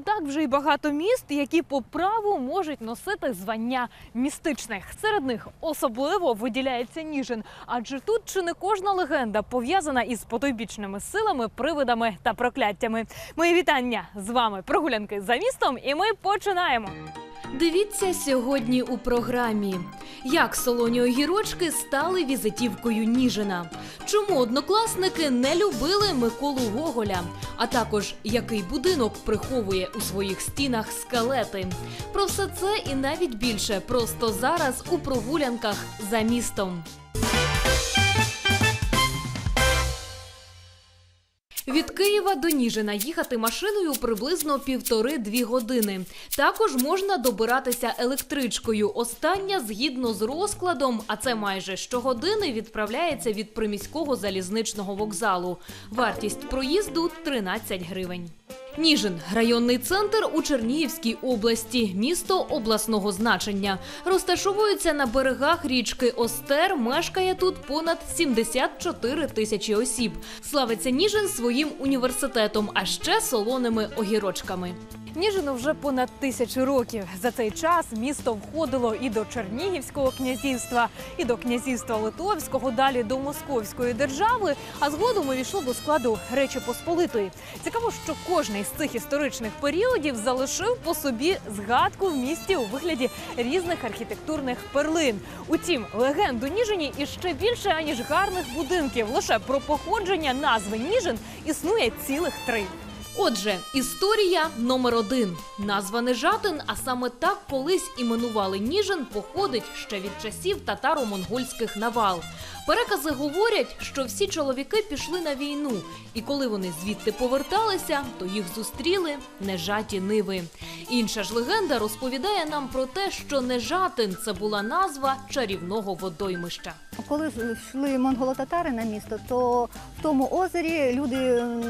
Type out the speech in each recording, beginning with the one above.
так вже й багато міст, які по праву можуть носити звання містичних. Серед них особливо виділяється Ніжин, адже тут чи не кожна легенда пов'язана із потойбічними силами, привидами та прокляттями. Мої вітання з вами прогулянки за містом, і ми починаємо. Дивіться сьогодні у програмі. Як солоні огірочки стали візитівкою Ніжина? Чому однокласники не любили Миколу Гоголя? А також який будинок приховує у своїх стінах скелети? Про все це і навіть більше просто зараз у прогулянках за містом. Від Києва до Ніжина їхати машиною приблизно півтори-дві години. Також можна добиратися електричкою. Остання згідно з розкладом, а це майже щогодини відправляється від приміського залізничного вокзалу. Вартість проїзду 13 гривень. Ніжин районний центр у Чернігівській області, місто обласного значення. Розташовується на берегах річки Остер. Мешкає тут понад 74 тисячі осіб. Славиться Ніжин своїм університетом, а ще солоними огірочками. Ніжину вже понад тисячу років. За цей час місто входило і до Чернігівського князівства, і до князівства Литовського, далі до Московської держави, а згодом увійшло до складу Речі Посполитої. Цікаво, що кожний з цих історичних періодів залишив по собі згадку в місті у вигляді різних архітектурних перлин. Утім, легенд у Ніжині іще більше аніж гарних будинків. Лише про походження назви Ніжин існує цілих три. Отже, історія номер один. Назва Нежатин, а саме так колись іменували Ніжин, походить ще від часів татаро-монгольських навал. Перекази говорять, що всі чоловіки пішли на війну, і коли вони звідти поверталися, то їх зустріли нежаті ниви. Інша ж легенда розповідає нам про те, що Нежатин це була назва чарівного водоймища. Коли йшли монголо-татари на місто, то в тому озері люди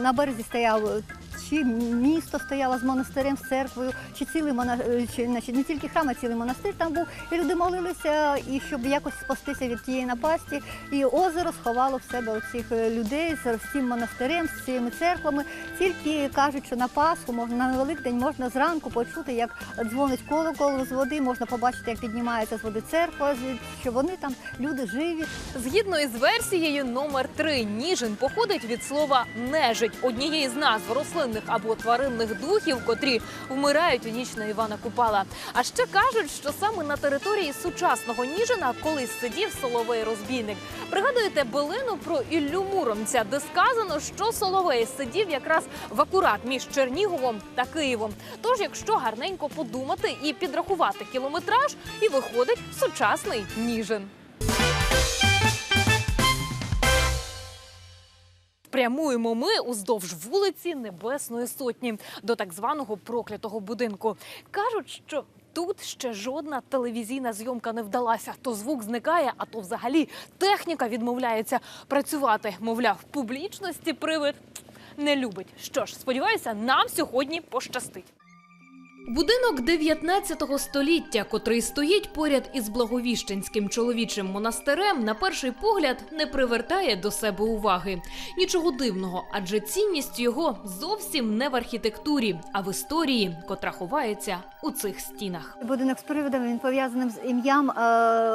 на березі стояли. Чи місто стояло з монастирем, з церквою, чи цілий мона... чи, значить, не тільки храм, а цілий монастир там був. І люди молилися, і щоб якось спастися від тієї напасті. І озеро сховало в себе оцих людей з цим монастирем, з цими церквами. Тільки кажуть, що на Пасху можна на Великдень можна зранку почути, як дзвонить колокол з води, можна побачити, як піднімається з води церква, що вони там люди живі. Згідно із версією номер 3 Ніжин походить від слова нежить, однієї з назв рослинних або тваринних духів, котрі вмирають у ніч на Івана Купала. А ще кажуть, що саме на території сучасного Ніжина колись сидів соловей розбійник. Пригадуєте билину про Іллю Муромця, де сказано, що соловей сидів якраз в акурат між Черніговом та Києвом. Тож, якщо гарненько подумати і підрахувати кілометраж, і виходить сучасний Ніжин. Прямуємо ми уздовж вулиці Небесної Сотні до так званого проклятого будинку. Кажуть, що тут ще жодна телевізійна зйомка не вдалася. То звук зникає, а то взагалі техніка відмовляється працювати. Мовляв, публічності привид не любить. Що ж, сподіваюся, нам сьогодні пощастить. Будинок 19 століття, котрий стоїть поряд із Благовіщенським чоловічим монастирем, на перший погляд не привертає до себе уваги. Нічого дивного, адже цінність його зовсім не в архітектурі, а в історії, котра ховається у цих стінах. Будинок з привидом він пов'язаним з ім'ям е,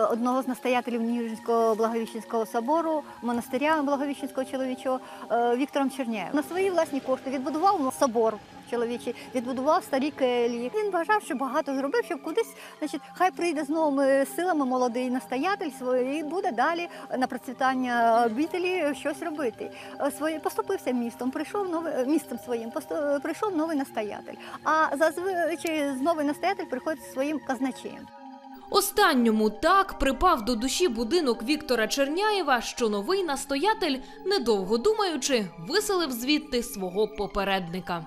одного з настоятелів Ніжинського Благовіщенського собору, монастиря Благовіщенського чоловічого е, Віктором Черняєвим. На свої власні кошти відбудував собор. Чоловічий відбудував старі келії. Він вважав, що багато зробив, щоб кудись, значить, хай прийде з новими силами молодий настоятель свій і буде далі на процвітання обителі щось робити. Е, Своє поступився містом, прийшов новий містом своїм, посто- прийшов новий настоятель. А зазвичай новий настоятель приходить зі своїм казначеєм. Останньому так припав до душі будинок Віктора Черняєва, що новий настоятель, недовго думаючи, виселив звідти свого попередника.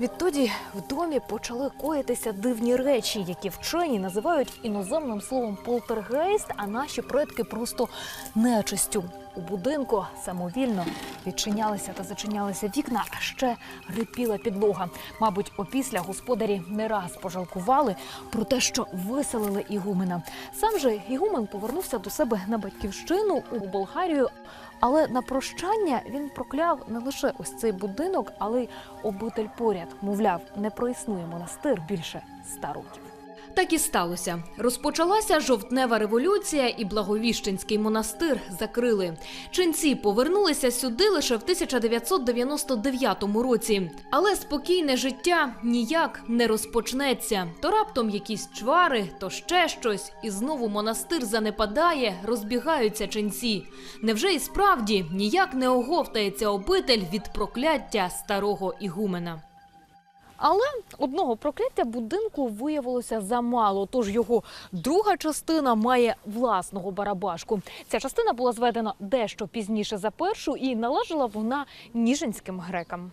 Відтоді в домі почали коїтися дивні речі, які вчені називають іноземним словом полтергейст, а наші предки просто нечистю. У будинку самовільно відчинялися та зачинялися вікна, а ще рипіла підлога. Мабуть, опісля господарі не раз пожалкували про те, що виселили ігумена. Сам же ігумен повернувся до себе на батьківщину у Болгарію. Але на прощання він прокляв не лише ось цей будинок, але й обитель поряд. Мовляв, не проіснує монастир більше ста років. Так і сталося. Розпочалася жовтнева революція, і Благовіщенський монастир закрили. Ченці повернулися сюди лише в 1999 році. Але спокійне життя ніяк не розпочнеться. То раптом якісь чвари, то ще щось, і знову монастир занепадає, розбігаються ченці. Невже і справді ніяк не оговтається обитель від прокляття старого ігумена? Але одного прокляття будинку виявилося замало, тож його друга частина має власного барабашку. Ця частина була зведена дещо пізніше за першу, і належала вона ніжинським грекам.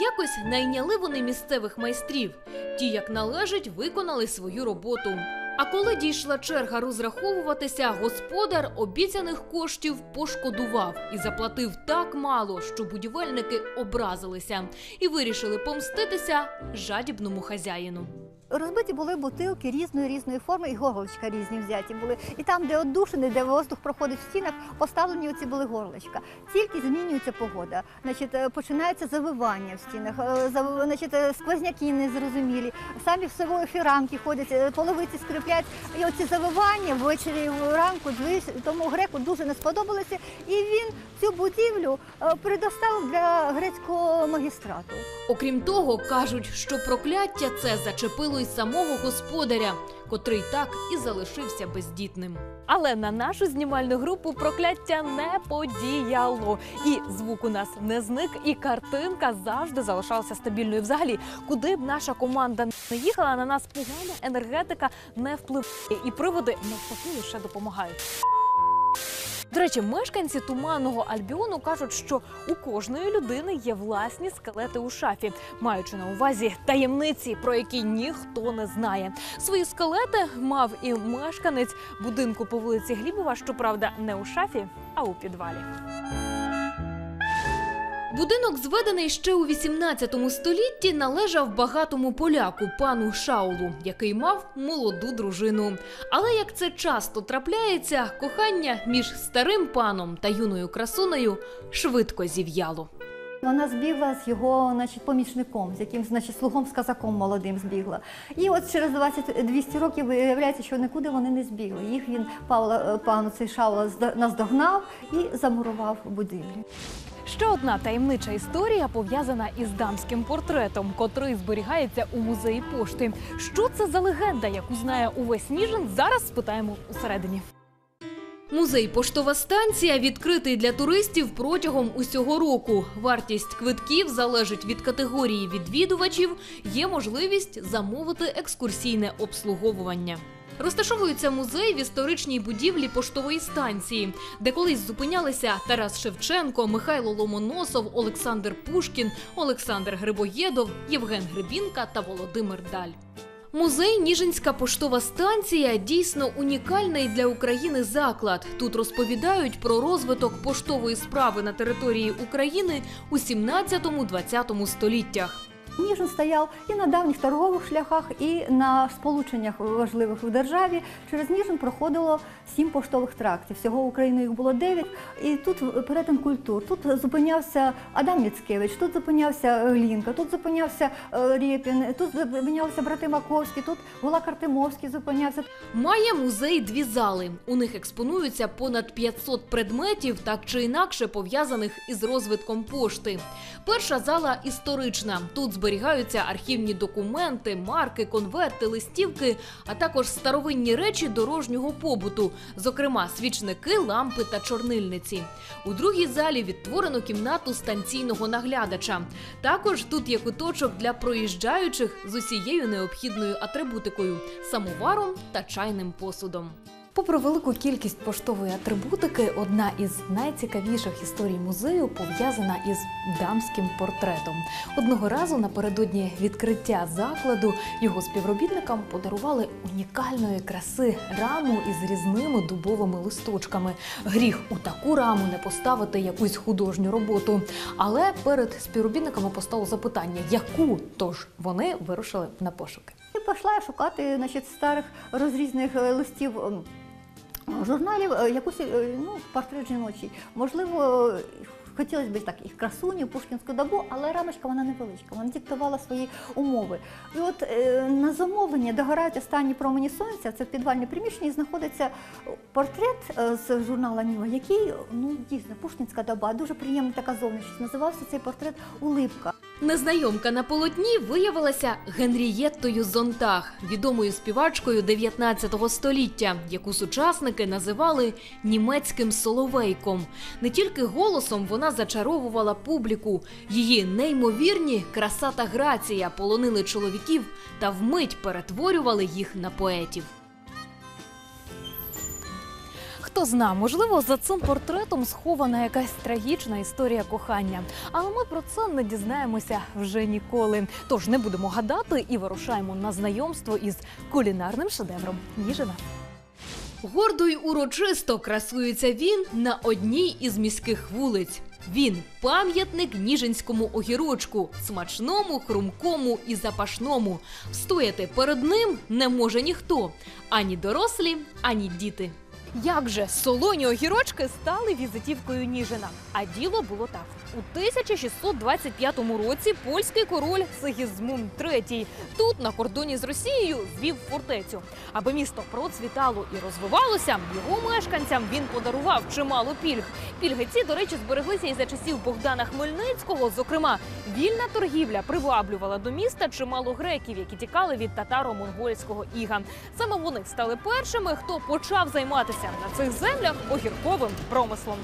Якось найняли вони місцевих майстрів. Ті, як належить, виконали свою роботу. А коли дійшла черга розраховуватися, господар обіцяних коштів пошкодував і заплатив так мало, що будівельники образилися і вирішили помститися жадібному хазяїну. Розбиті були бутилки різної різної форми, і горлочка різні взяті були. І там, де отдушини, де воздух проходить в стінах, поставлені оці були горлочка. Тільки змінюється погода. Значить, е, починається завивання в стінах, е, значить, е, сквозняки незрозумілі. Самі в селої рамки ходять, половиці скриплять. І оці завивання ввечері вранку дві- тому греку дуже не сподобалося. І він цю будівлю предоставив для грецького магістрату. Окрім того, кажуть, що прокляття це зачепило й самого господаря, котрий так і залишився бездітним. Але на нашу знімальну групу прокляття не подіяло. І звук у нас не зник, і картинка завжди залишалася стабільною. Взагалі, куди б наша команда не їхала, на нас погана енергетика не впливає, і приводи навпаки лише допомагають. До речі, мешканці туманного Альбіону кажуть, що у кожної людини є власні скелети у шафі, маючи на увазі таємниці, про які ніхто не знає. Свої скелети мав і мешканець будинку по вулиці Глібова, щоправда, не у шафі, а у підвалі. Будинок, зведений ще у 18 столітті, належав багатому поляку пану Шаулу, який мав молоду дружину. Але як це часто трапляється, кохання між старим паном та юною красунею швидко зів'яло. Вона збігла з його значить, помічником, з яким значить, слугом з казаком молодим збігла. І от через 20-200 років виявляється, що нікуди вони не збігли. Їх він Павла, пан цей Шаула наздогнав і замурував будівлі. Ще одна таємнича історія пов'язана із дамським портретом, котрий зберігається у музеї пошти. Що це за легенда, яку знає увесь Ніжин? Зараз спитаємо усередині. Музей поштова станція відкритий для туристів протягом усього року. Вартість квитків залежить від категорії відвідувачів. Є можливість замовити екскурсійне обслуговування. Розташовується музей в історичній будівлі поштової станції, де колись зупинялися Тарас Шевченко, Михайло Ломоносов, Олександр Пушкін, Олександр Грибоєдов, Євген Грибінка та Володимир Даль. Музей Ніжинська поштова станція дійсно унікальний для України заклад. Тут розповідають про розвиток поштової справи на території України у 17-20 століттях. Ніжин стояв і на давніх торгових шляхах, і на сполученнях важливих в державі. Через Ніжин проходило сім поштових трактів. Всього Україною їх було дев'ять. І тут перетин культур. Тут зупинявся Адам Міцкевич, тут зупинявся Глінка, тут зупинявся е, Рєпін, тут зупинялися брати Маковські, тут Гулак Артемовський зупинявся. Має музей дві зали. У них експонуються понад 500 предметів, так чи інакше пов'язаних із розвитком пошти. Перша зала історична. Тут зберігаються архівні документи, марки, конверти, листівки, а також старовинні речі дорожнього побуту, зокрема свічники, лампи та чорнильниці. У другій залі відтворено кімнату станційного наглядача. Також тут є куточок для проїжджаючих з усією необхідною атрибутикою самоваром та чайним посудом. Попри велику кількість поштової атрибутики, одна із найцікавіших історій музею пов'язана із дамським портретом. Одного разу напередодні відкриття закладу його співробітникам подарували унікальної краси раму із різними дубовими листочками. Гріх у таку раму не поставити якусь художню роботу. Але перед співробітниками постало запитання, яку тож вони вирушили на пошуки. І пішла шукати значить, старих розрізних е, листів. Журналів е, якусь е, ну, портрет жіночий. Можливо, хотілося б так і красуню, пушкінську добу, але рамочка вона невеличка, вона диктувала свої умови. І от е, на замовлення догорають останні промені сонця. Це в підвальній приміщенні знаходиться портрет з журнала Ніва, який ну дійсно пушкінська доба, дуже приємна така зовнішність. Називався цей портрет Улипка. Незнайомка на полотні виявилася Генрієттою Зонтаг, відомою співачкою 19 століття, яку сучасники називали німецьким соловейком. Не тільки голосом вона зачаровувала публіку. Її неймовірні краса та грація полонили чоловіків та вмить перетворювали їх на поетів. Хто зна, можливо, за цим портретом схована якась трагічна історія кохання. Але ми про це не дізнаємося вже ніколи. Тож не будемо гадати і вирушаємо на знайомство із кулінарним шедевром Ніжина. Гордо й урочисто красується він на одній із міських вулиць. Він пам'ятник ніжинському огірочку, смачному, хрумкому і запашному. Встояти перед ним не може ніхто ані дорослі, ані діти. Як же солоні огірочки стали візитівкою Ніжина? А діло було так. У 1625 році польський король Сигізмунд III тут, на кордоні з Росією, звів фортецю. Аби місто процвітало і розвивалося, його мешканцям він подарував чимало пільг. Пільги ці, до речі, збереглися і за часів Богдана Хмельницького. Зокрема, вільна торгівля приваблювала до міста чимало греків, які тікали від татаро-монгольського іга. Саме вони стали першими, хто почав займатися на цих землях огірковим промислом.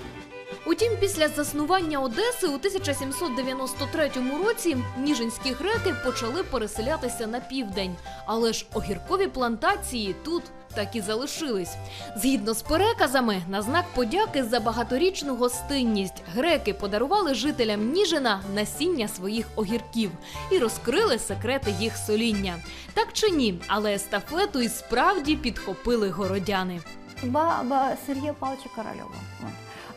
Утім, після заснування Одеси у 1793 році ніжинські греки почали переселятися на південь. Але ж огіркові плантації тут так і залишились. Згідно з переказами, на знак подяки за багаторічну гостинність греки подарували жителям Ніжина насіння своїх огірків і розкрили секрети їх соління. Так чи ні, але естафету і справді підхопили городяни. Баба Сергія Павловича Корольова.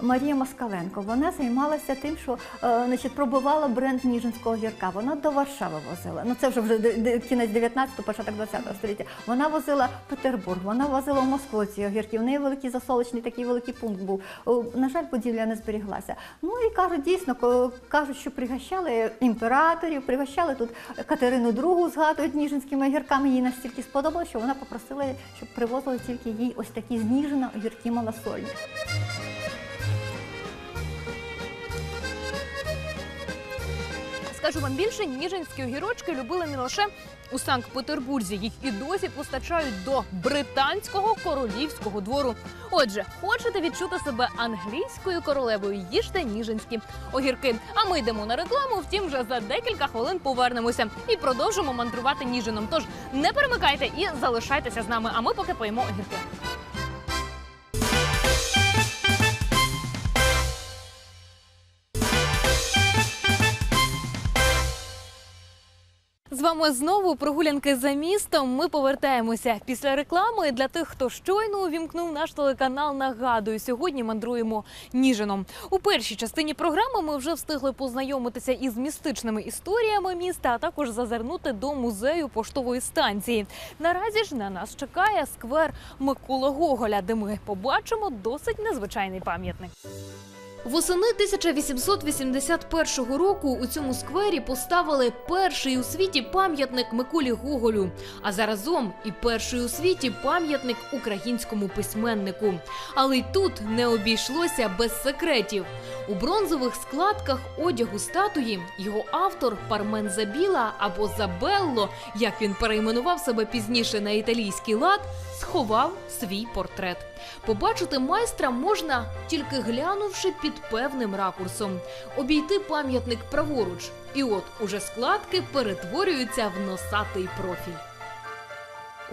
Марія Москаленко. Вона займалася тим, що е, значить, пробивала бренд Ніжинського гірка. Вона до Варшави возила. Ну це вже вже кінець 19-го, початок 20-го століття. Вона возила Петербург, вона возила в Москву ці огірки. В неї великий засолочний такий великий пункт був. На жаль, будівля не зберіглася. Ну і кажуть, дійсно, кажуть, що пригощали імператорів, пригощали тут Катерину II, згадують ніжинськими огірками. Їй настільки сподобалося, що вона попросила, щоб привозили тільки їй ось такі з Ніжина огірки малосольні. Скажу вам більше, ніжинські огірочки любили не лише у Санкт-Петербурзі, їх і досі постачають до британського королівського двору. Отже, хочете відчути себе англійською королевою, їжте ніжинські огірки. А ми йдемо на рекламу. Втім, вже за декілька хвилин повернемося і продовжимо мандрувати ніжином. Тож не перемикайте і залишайтеся з нами. А ми поки поїмо огірки. Вами знову прогулянки за містом. Ми повертаємося після реклами. Для тих, хто щойно увімкнув наш телеканал, нагадую, сьогодні мандруємо Ніжином. У першій частині програми ми вже встигли познайомитися із містичними історіями міста, а також зазирнути до музею поштової станції. Наразі ж на нас чекає сквер Миколи Гоголя, де ми побачимо досить незвичайний пам'ятник. Восени 1881 року у цьому сквері поставили перший у світі пам'ятник Миколі Гоголю, а заразом і перший у світі пам'ятник українському письменнику. Але й тут не обійшлося без секретів. У бронзових складках одягу статуї його автор Пармен Забіла або Забелло, як він перейменував себе пізніше на італійський лад, сховав свій портрет. Побачити майстра можна тільки глянувши під певним ракурсом, обійти пам'ятник праворуч, і от уже складки перетворюються в носатий профіль.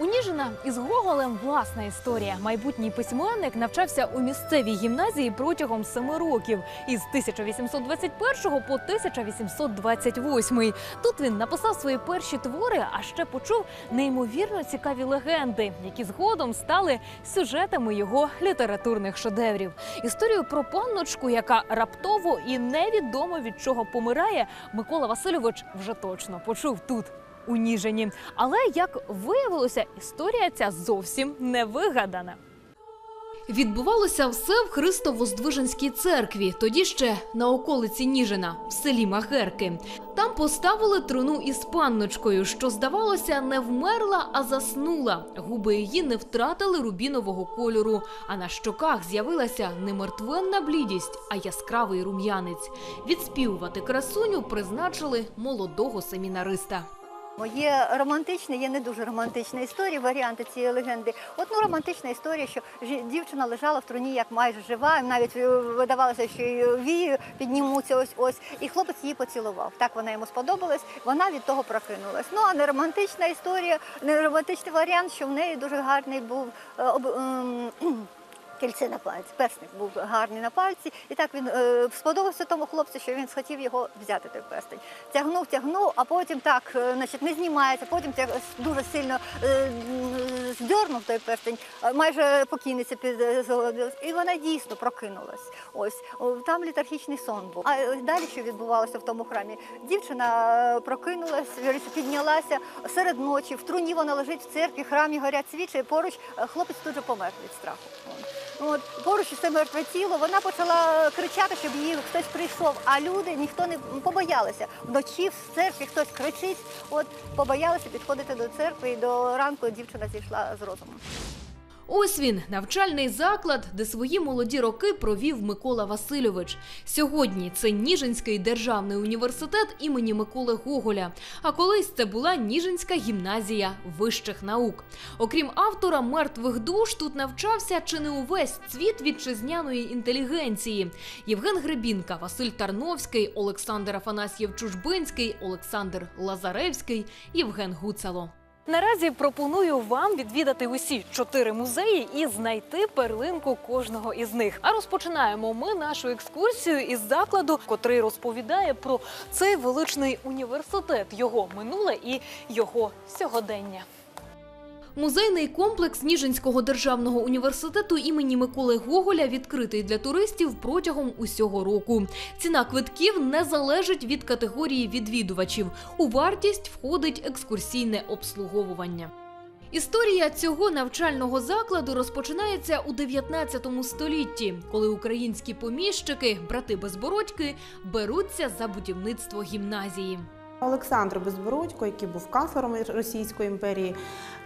У Ніжина із Гоголем власна історія. Майбутній письменник навчався у місцевій гімназії протягом семи років із 1821 по 1828. Тут він написав свої перші твори, а ще почув неймовірно цікаві легенди, які згодом стали сюжетами його літературних шедеврів. Історію про панночку, яка раптово і невідомо від чого помирає, Микола Васильович вже точно почув тут. У Ніжині. Але як виявилося, історія ця зовсім не вигадана. Відбувалося все в Христо-Воздвиженській церкві, тоді ще на околиці Ніжина, в селі Махерки. Там поставили труну із панночкою, що, здавалося, не вмерла, а заснула. Губи її не втратили рубінового кольору, а на щоках з'явилася не мертвенна блідість, а яскравий рум'янець. Відспівувати красуню призначили молодого семінариста. Є романтична, є не дуже романтична історія, варіанти цієї легенди. От ну романтична історія, що дівчина лежала в труні як майже жива, навіть е, видавалося, що її вії піднімуться ось ось, і хлопець її поцілував. Так вона йому сподобалась. Вона від того прокинулась. Ну а не романтична історія, не романтичний варіант, що в неї дуже гарний був е, об, ем, Кільце на пальці, персник був гарний на пальці, і так він е, сподобався тому хлопцю, що він схотів його взяти той перстень. Тягнув, тягнув, а потім так, е, значить, не знімається, потім тяг, дуже сильно е, здьорнув той перстень, е, майже покійниця підзолодилась, і вона дійсно прокинулась. Ось там літархічний сон був. А е, далі що відбувалося в тому храмі? Дівчина е, прокинулась, піднялася серед ночі. В труні вона лежить в церкві, храмі горять свічі. Поруч е, хлопець тут же помер від страху. От. Поруч це мертве тіло, вона почала кричати, щоб її хтось прийшов. А люди ніхто не побоялися. Вночі в церкві хтось кричить. От побоялися підходити до церкви, і до ранку дівчина зійшла з розуму. Ось він, навчальний заклад, де свої молоді роки провів Микола Васильович. Сьогодні це Ніжинський державний університет імені Миколи Гоголя. А колись це була Ніжинська гімназія вищих наук. Окрім автора мертвих душ, тут навчався чи не увесь цвіт вітчизняної інтелігенції. Євген Гребінка, Василь Тарновський, Олександр Афанасьєв Чужбинський, Олександр Лазаревський, Євген Гуцало. Наразі пропоную вам відвідати усі чотири музеї і знайти перлинку кожного із них. А розпочинаємо ми нашу екскурсію із закладу, котрий розповідає про цей величний університет, його минуле і його сьогодення. Музейний комплекс Ніжинського державного університету імені Миколи Гоголя відкритий для туристів протягом усього року. Ціна квитків не залежить від категорії відвідувачів. У вартість входить екскурсійне обслуговування. Історія цього навчального закладу розпочинається у 19 столітті, коли українські поміщики, брати Безбородьки, беруться за будівництво гімназії. Олександр Безбородько, який був канцлером Російської імперії,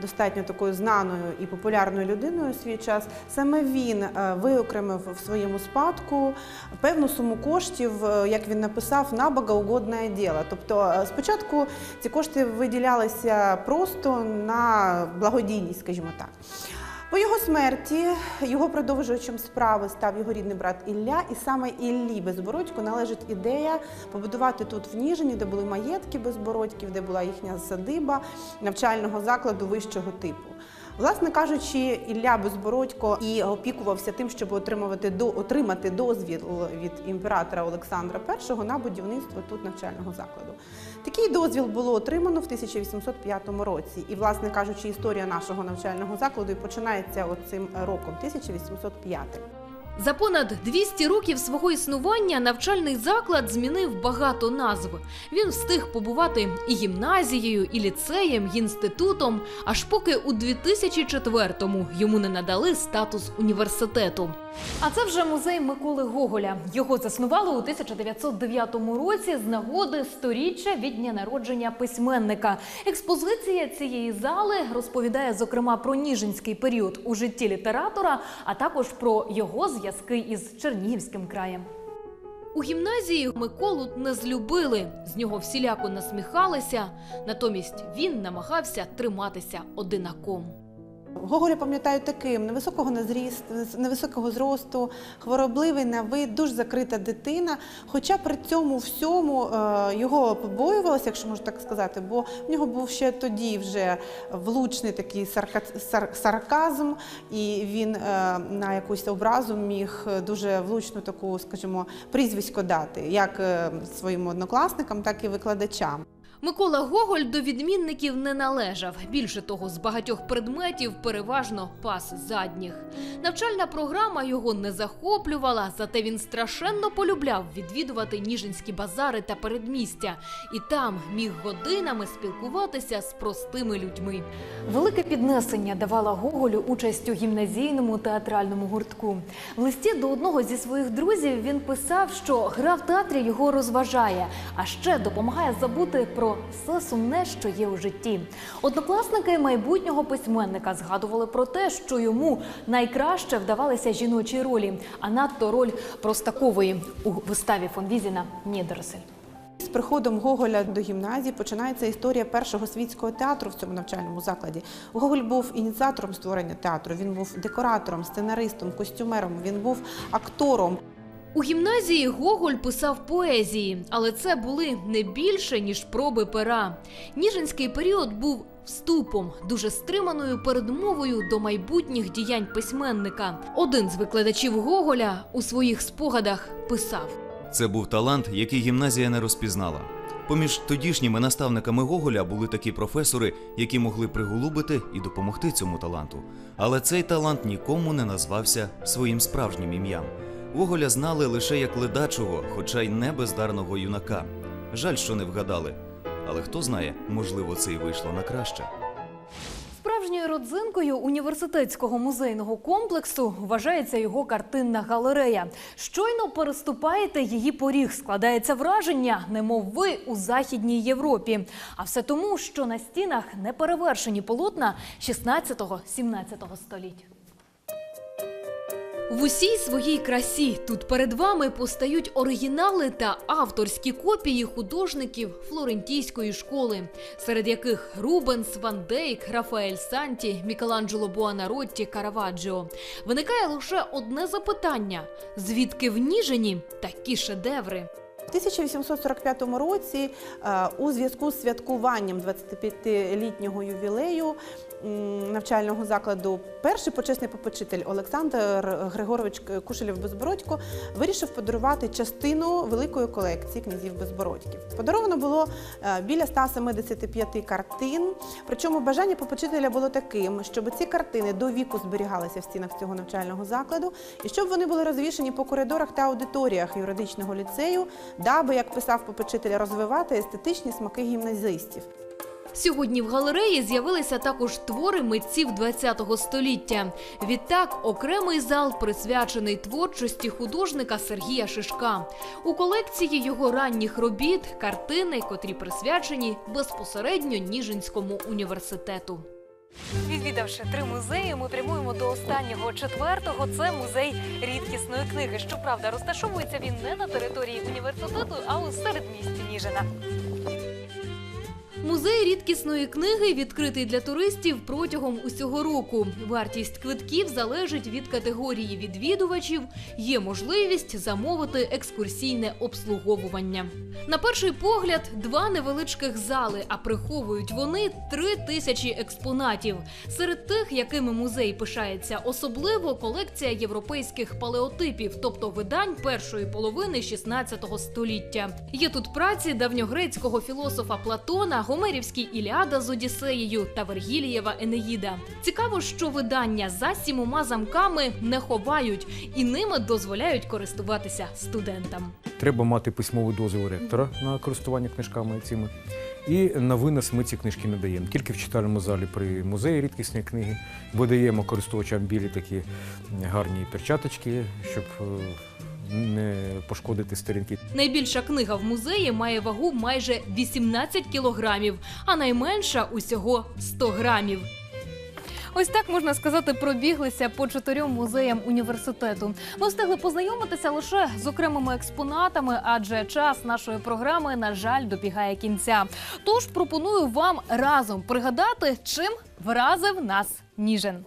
достатньо такою знаною і популярною людиною у свій час. Саме він е, виокремив в своєму спадку певну суму коштів, е, як він написав, на богоугодне діло. Тобто, е, спочатку ці кошти виділялися просто на благодійність, скажімо так. По його смерті його продовжувачем справи став його рідний брат Ілля, і саме Іллі Безбородько належить ідея побудувати тут в Ніжині, де були маєтки Безбородьків, де була їхня садиба навчального закладу вищого типу. Власне кажучи, Ілля Безбородько і опікувався тим, щоб отримувати до отримати дозвіл від імператора Олександра І на будівництво тут навчального закладу. Такий дозвіл було отримано в 1805 році. І, власне кажучи, історія нашого навчального закладу починається оцим роком 1805. За понад 200 років свого існування навчальний заклад змінив багато назв. Він встиг побувати і гімназією, і ліцеєм, і інститутом, аж поки у 2004-му йому не надали статус університету. А це вже музей Миколи Гоголя. Його заснували у 1909 році з нагоди сторіччя від дня народження письменника. Експозиція цієї зали розповідає зокрема про ніжинський період у житті літератора, а також про його зв'язки із Чернігівським краєм. У гімназії Миколу не злюбили, з нього всіляко насміхалися. Натомість він намагався триматися одинаком. Гоголя пам'ятають таким невисокого на невисокого зросту, хворобливий на вид, дуже закрита дитина. Хоча при цьому всьому е, його побоювалося, якщо можна так сказати, бо в нього був ще тоді вже влучний такий сарка- сар- сарказм, і він е, на якусь образу міг дуже влучну таку, скажімо, прізвисько дати, як е, своїм однокласникам, так і викладачам. Микола Гоголь до відмінників не належав. Більше того, з багатьох предметів переважно пас задніх. Навчальна програма його не захоплювала, зате він страшенно полюбляв відвідувати ніжинські базари та передмістя, і там міг годинами спілкуватися з простими людьми. Велике піднесення давала Гоголю участь у гімназійному театральному гуртку. В листі до одного зі своїх друзів він писав, що гра в театрі його розважає, а ще допомагає забути про все сумне, що є у житті. Однокласники майбутнього письменника згадували про те, що йому найкраще вдавалися жіночі ролі, а надто роль Простакової у виставі фон Візіна Нідерсель. З приходом Гоголя до гімназії починається історія першого світського театру в цьому навчальному закладі. Гоголь був ініціатором створення театру. Він був декоратором, сценаристом, костюмером. Він був актором. У гімназії Гоголь писав поезії, але це були не більше ніж проби пера. Ніжинський період був вступом, дуже стриманою передмовою до майбутніх діянь письменника. Один з викладачів Гоголя у своїх спогадах писав. Це був талант, який гімназія не розпізнала. Поміж тодішніми наставниками Гоголя були такі професори, які могли приголубити і допомогти цьому таланту. Але цей талант нікому не назвався своїм справжнім ім'ям. Гоголя знали лише як ледачого, хоча й не бездарного юнака. Жаль, що не вгадали. Але хто знає, можливо, це й вийшло на краще. Справжньою родзинкою університетського музейного комплексу вважається його картинна галерея. Щойно переступаєте її поріг, складається враження, немов ви у західній Європі. А все тому, що на стінах неперевершені полотна 16-17 століть. В усій своїй красі тут перед вами постають оригінали та авторські копії художників флорентійської школи, серед яких Рубенс, Ван Дейк, Рафаель Санті, Мікеланджело Буанаротті, Караваджо. Виникає лише одне запитання: звідки в Ніжині такі шедеври? В 1845 році е, у зв'язку з святкуванням 25-літнього ювілею навчального закладу перший почесний попечитель Олександр Григорович Кушелєв Безбородько вирішив подарувати частину великої колекції князів Безбородьків. Подаровано було е, біля 175 картин. Причому бажання попечителя було таким, щоб ці картини до віку зберігалися в стінах цього навчального закладу, і щоб вони були розвішені по коридорах та аудиторіях юридичного ліцею, даби, як писав попечитель, розвивати естетичні смаки гімназистів. Сьогодні в галереї з'явилися також твори митців ХХ століття. Відтак, окремий зал присвячений творчості художника Сергія Шишка. У колекції його ранніх робіт картини, котрі присвячені безпосередньо Ніжинському університету. Відвідавши три музеї, ми прямуємо до останнього четвертого. Це музей рідкісної книги. Щоправда, розташовується він не на території університету, а у середмісті Ніжина. Музей рідкісної книги відкритий для туристів протягом усього року. Вартість квитків залежить від категорії відвідувачів. Є можливість замовити екскурсійне обслуговування. На перший погляд, два невеличких зали, а приховують вони три тисячі експонатів. Серед тих, якими музей пишається, особливо колекція європейських палеотипів, тобто видань першої половини 16 століття. Є тут праці давньогрецького філософа Платона, Гомерівський Іліада з Одіссеєю та Вергілієва Енеїда. Цікаво, що видання за сімома замками не ховають і ними дозволяють користуватися студентам. Треба мати письмовий дозвіл ректора на користування книжками цими. І на винос ми ці книжки не даємо. Тільки в читальному залі при музеї рідкісної книги видаємо користувачам білі такі гарні перчаточки, щоб е, не пошкодити сторінки. Найбільша книга в музеї має вагу майже 18 кілограмів, а найменша усього 100 грамів. Ось так можна сказати, пробіглися по чотирьом музеям університету. Ми встигли познайомитися лише з окремими експонатами, адже час нашої програми, на жаль, добігає кінця. Тож пропоную вам разом пригадати, чим вразив нас Ніжин.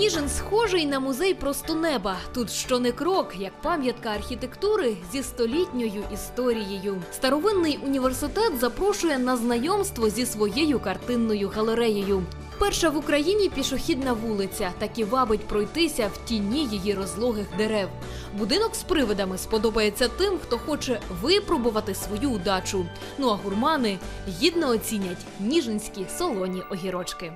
Ніжин схожий на музей просто неба. Тут що не крок, як пам'ятка архітектури зі столітньою історією. Старовинний університет запрошує на знайомство зі своєю картинною галереєю. Перша в Україні пішохідна вулиця, так і вабить пройтися в тіні її розлогих дерев. Будинок з привидами сподобається тим, хто хоче випробувати свою удачу. Ну а гурмани гідно оцінять ніжинські солоні огірочки.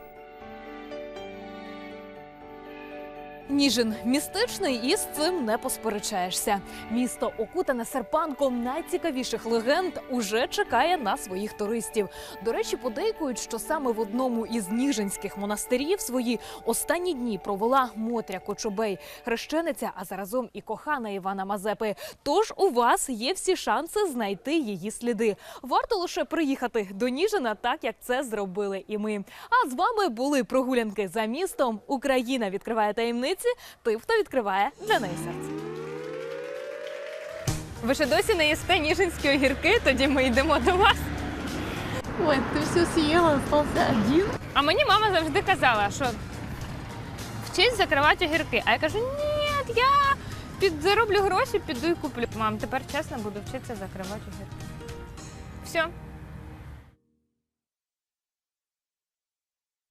Ніжин містичний і з цим не посперечаєшся. Місто, окутане серпанком найцікавіших легенд, уже чекає на своїх туристів. До речі, подейкують, що саме в одному із ніжинських монастирів свої останні дні провела Мотря Кочубей, хрещениця, а заразом і кохана Івана Мазепи. Тож у вас є всі шанси знайти її сліди. Варто лише приїхати до Ніжина, так як це зробили і ми. А з вами були прогулянки за містом. Україна відкриває таємниці. Тим, хто відкриває для неї серце. Ви ще досі не їсте ніжинські огірки, тоді ми йдемо до вас. Ой, ты все съела, остался один. А мені мама завжди казала, що вчись закривати огірки. А я кажу, ні, я під зароблю гроші, піду і куплю. Мам, тепер чесно буду вчитися закривати огірки. Все,